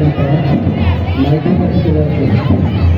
আপনারা মাইকের কাছে চলে আসবেন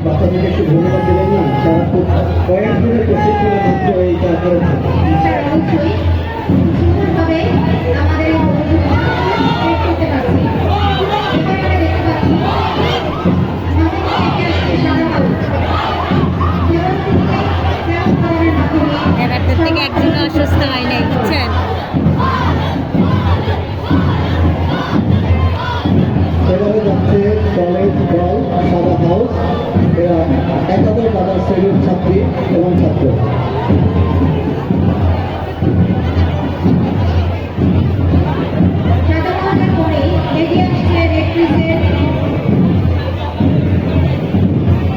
এই বাচ্চাদেরকে একটু ধন্যবাদ দেবেন না তারা খুব কয়েক দিনের প্রশিক্ষণের মধ্যে এইটা করেছে। স্যার অবশ্যই সুন্দরভাবে আমাদের এই প্রতিযোগিতা শেষ শ্রেণির ছাত্রী এবং ছাত্র।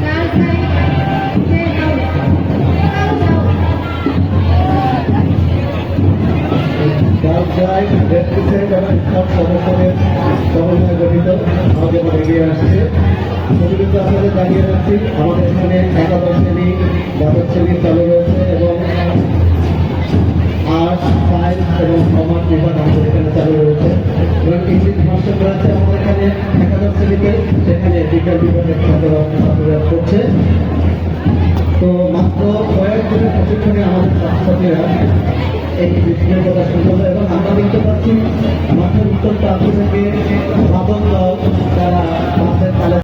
লাল সাইড সমন্বয়ে গঠিত আমাদের এগিয়ে আসছে প্রতিযোগিতা আপনাদের জানিয়ে রাখছি আমাদের এখানে একাদশ শ্রেণি দ্বাদশ শ্রেণি চালু রয়েছে এবং আর্টস সায়েন্স এবং কমার্স বিভাগ আমাদের এখানে চালু রয়েছে এবং ইংলিশ ভার্সন রয়েছে আমাদের এখানে একাদশ শ্রেণীতে সেখানে বিজ্ঞান বিভাগের ছাত্ররা ছাত্ররা করছে তো মাত্র কয়েক দিনের প্রশিক্ষণে আমাদের ছাত্রছাত্রীরা এই বিক্রিয়া কথা সুযোগ এবং আমরা দেখতে পাচ্ছি, আমাদের উত্তর প্রাথমিকে স্থাপন দল, তারা আমাদের